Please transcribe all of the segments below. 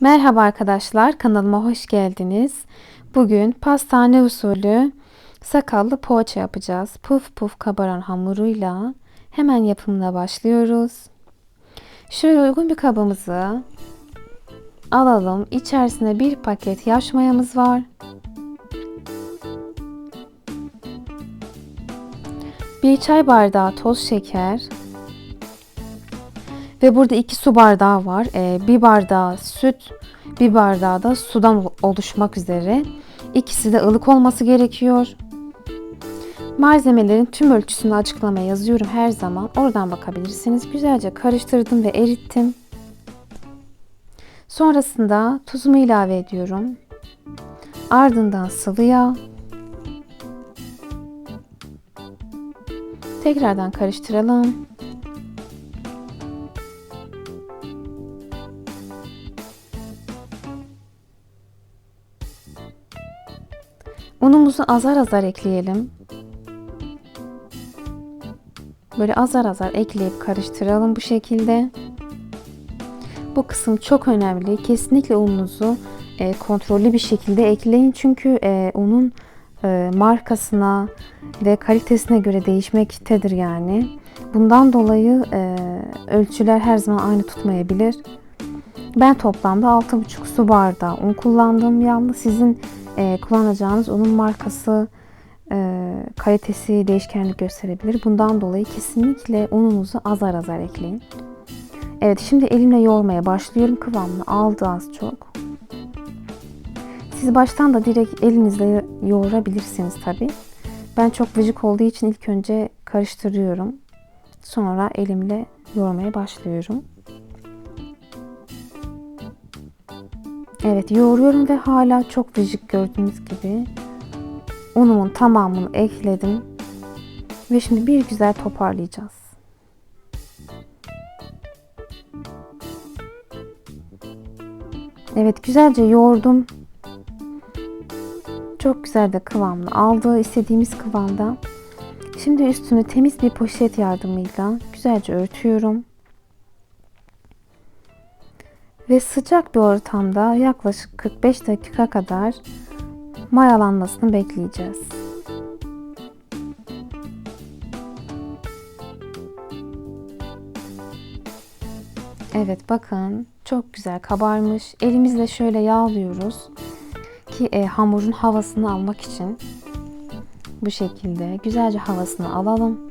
Merhaba arkadaşlar, kanalıma hoş geldiniz. Bugün pastane usulü sakallı poğaça yapacağız. Puf puf kabaran hamuruyla hemen yapımına başlıyoruz. Şöyle uygun bir kabımızı alalım. İçerisine bir paket yaş mayamız var. Bir çay bardağı toz şeker, ve burada iki su bardağı var. Ee, bir bardağı süt, bir bardağı da sudan oluşmak üzere. İkisi de ılık olması gerekiyor. Malzemelerin tüm ölçüsünü açıklamaya yazıyorum her zaman. Oradan bakabilirsiniz. Güzelce karıştırdım ve erittim. Sonrasında tuzumu ilave ediyorum. Ardından sıvı yağ. Tekrardan karıştıralım. Unumuzu azar azar ekleyelim. Böyle azar azar ekleyip karıştıralım bu şekilde. Bu kısım çok önemli. Kesinlikle ununuzu e, kontrollü bir şekilde ekleyin. Çünkü e, unun e, markasına ve kalitesine göre değişmektedir yani. Bundan dolayı e, ölçüler her zaman aynı tutmayabilir. Ben toplamda 6,5 su bardağı un kullandım. Yalnız sizin e, kullanacağınız unun markası, e, kalitesi değişkenlik gösterebilir. Bundan dolayı kesinlikle ununuzu azar azar ekleyin. Evet şimdi elimle yoğurmaya başlıyorum. Kıvamını aldı az çok. Siz baştan da direkt elinizle yoğurabilirsiniz tabi. Ben çok vıcık olduğu için ilk önce karıştırıyorum. Sonra elimle yoğurmaya başlıyorum. Evet yoğuruyorum ve hala çok vıcık gördüğünüz gibi. Unumun tamamını ekledim. Ve şimdi bir güzel toparlayacağız. Evet güzelce yoğurdum. Çok güzel de kıvamını aldı. istediğimiz kıvamda. Şimdi üstünü temiz bir poşet yardımıyla güzelce örtüyorum ve sıcak bir ortamda yaklaşık 45 dakika kadar mayalanmasını bekleyeceğiz. Evet bakın çok güzel kabarmış. Elimizle şöyle yağlıyoruz ki e, hamurun havasını almak için bu şekilde güzelce havasını alalım.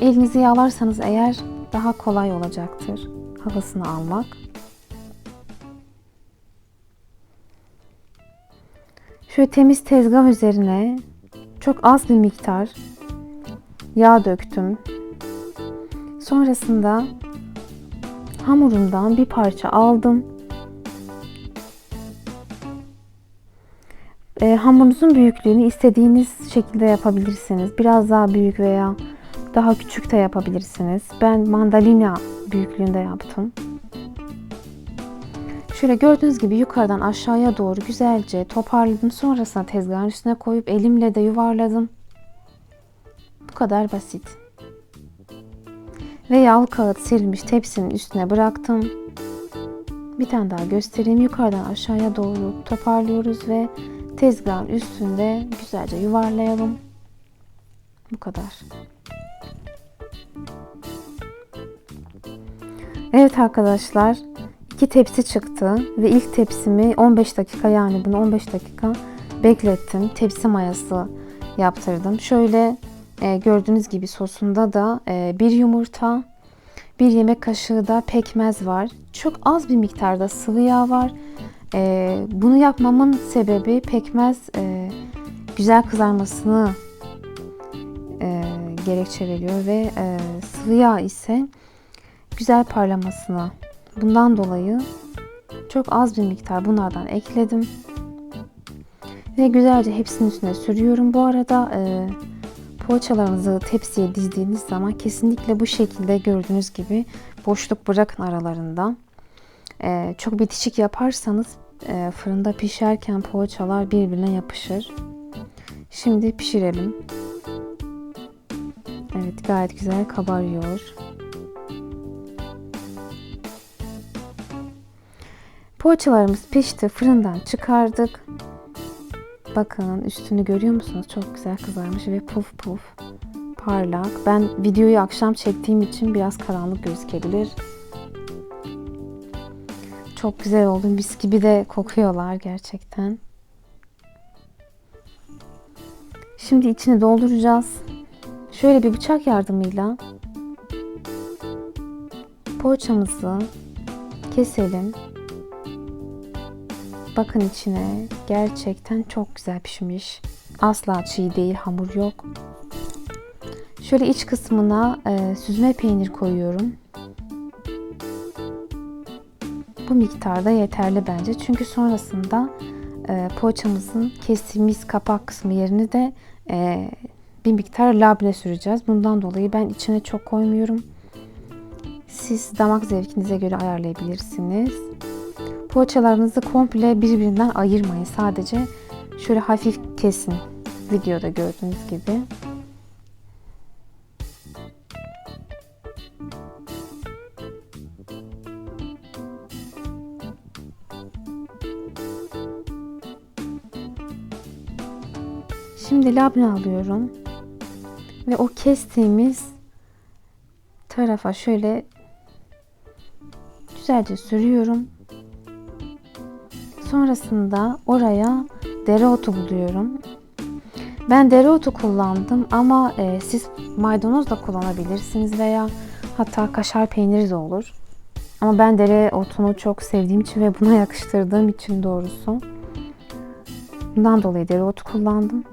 Elinizi yağlarsanız eğer daha kolay olacaktır havasını almak. Şöyle temiz tezgah üzerine çok az bir miktar yağ döktüm. Sonrasında hamurumdan bir parça aldım. E, hamurunuzun büyüklüğünü istediğiniz şekilde yapabilirsiniz. Biraz daha büyük veya daha küçük de yapabilirsiniz. Ben mandalina büyüklüğünde yaptım. Şöyle gördüğünüz gibi yukarıdan aşağıya doğru güzelce toparladım. Sonrasında tezgahın üstüne koyup elimle de yuvarladım. Bu kadar basit. Ve yağlı kağıt serilmiş tepsinin üstüne bıraktım. Bir tane daha göstereyim. Yukarıdan aşağıya doğru toparlıyoruz ve tezgahın üstünde güzelce yuvarlayalım. Bu kadar. Evet arkadaşlar 2 tepsi çıktı ve ilk tepsimi 15 dakika yani bunu 15 dakika beklettim. Tepsi mayası yaptırdım. Şöyle e, gördüğünüz gibi sosunda da e, bir yumurta, bir yemek kaşığı da pekmez var. Çok az bir miktarda sıvı yağ var. E, bunu yapmamın sebebi pekmez e, güzel kızarmasını e, gerekçe veriyor ve e, sıvı yağ ise güzel parlamasını Bundan dolayı çok az bir miktar bunlardan ekledim. Ve güzelce hepsinin üstüne sürüyorum. Bu arada e, poğaçalarınızı tepsiye dizdiğiniz zaman kesinlikle bu şekilde gördüğünüz gibi boşluk bırakın aralarında. E, çok bitişik yaparsanız e, fırında pişerken poğaçalar birbirine yapışır. Şimdi pişirelim. Evet gayet güzel kabarıyor. Poğaçalarımız pişti. Fırından çıkardık. Bakın üstünü görüyor musunuz? Çok güzel kızarmış ve puf puf parlak. Ben videoyu akşam çektiğim için biraz karanlık gözükebilir. Çok güzel oldu. Mis gibi de kokuyorlar gerçekten. Şimdi içini dolduracağız. Şöyle bir bıçak yardımıyla poğaçamızı keselim. Bakın içine gerçekten çok güzel pişmiş. Asla çiğ değil, hamur yok. Şöyle iç kısmına e, süzme peynir koyuyorum. Bu miktarda yeterli bence. Çünkü sonrasında e, poğaçamızın kestiğimiz kapak kısmı yerini de e, bir miktar labne süreceğiz. Bundan dolayı ben içine çok koymuyorum. Siz damak zevkinize göre ayarlayabilirsiniz. Poğaçalarınızı komple birbirinden ayırmayın. Sadece şöyle hafif kesin. Videoda gördüğünüz gibi. Şimdi labne alıyorum. Ve o kestiğimiz tarafa şöyle güzelce sürüyorum. Sonrasında oraya dereotu buluyorum. Ben dereotu kullandım ama e, siz maydanoz da kullanabilirsiniz veya hatta kaşar peyniri de olur. Ama ben dereotunu çok sevdiğim için ve buna yakıştırdığım için doğrusu. Bundan dolayı dereotu kullandım.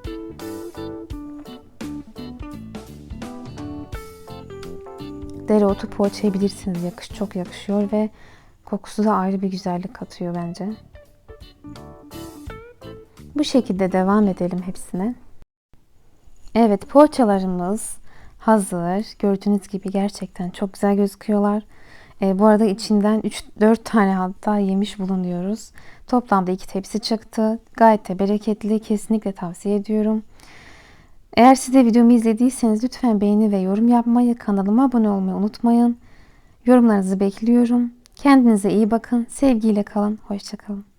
Dereotu poğaçaya bilirsiniz yakış çok yakışıyor ve kokusu da ayrı bir güzellik katıyor bence. Bu şekilde devam edelim hepsine. Evet poğaçalarımız hazır. Gördüğünüz gibi gerçekten çok güzel gözüküyorlar. E, bu arada içinden 3-4 tane hatta yemiş bulunuyoruz. Toplamda 2 tepsi çıktı. Gayet de bereketli. Kesinlikle tavsiye ediyorum. Eğer siz de videomu izlediyseniz lütfen beğeni ve yorum yapmayı, kanalıma abone olmayı unutmayın. Yorumlarınızı bekliyorum. Kendinize iyi bakın. Sevgiyle kalın. Hoşçakalın.